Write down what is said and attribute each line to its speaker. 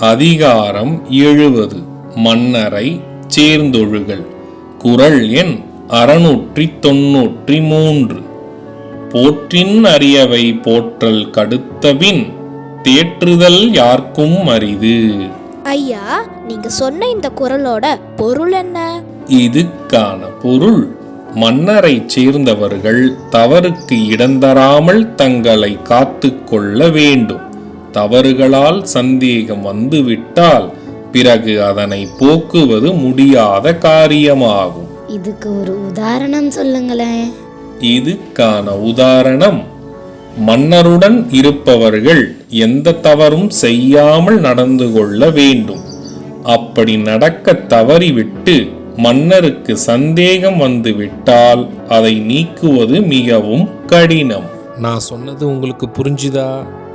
Speaker 1: அதிகாரம் எழுவது மன்னரை சேர்ந்தொழுகல். குரல் எண் அறுநூற்றி தொன்னூற்றி மூன்று போற்றின் அரியவை போற்றல் கடுத்தபின் தேற்றுதல் யார்க்கும் அரிது.
Speaker 2: ஐயா நீங்க சொன்ன இந்த குரலோட பொருள் என்ன?
Speaker 1: இதுக்கான பொருள் மன்னரைச் சேர்ந்தவர்கள் தவறுக்கு இடந்தராமல் தங்களை காத்து கொள்ள வேண்டும். தவறுகளால் சந்தேகம் வந்துவிட்டால் பிறகு அதனை போக்குவது முடியாத காரியமாகும்.
Speaker 3: இதுக்கு ஒரு உதாரணம் சொல்லுங்களேன்.
Speaker 1: இதுக்கான உதாரணம் மன்னருடன் இருப்பவர்கள் எந்த தவறும் செய்யாமல் நடந்து கொள்ள வேண்டும். அப்படி நடக்க தவறிவிட்டு மன்னருக்கு சந்தேகம் வந்துவிட்டால் அதை நீக்குவது மிகவும் கடினம். நான் சொன்னது உங்களுக்கு புரிஞ்சுதா?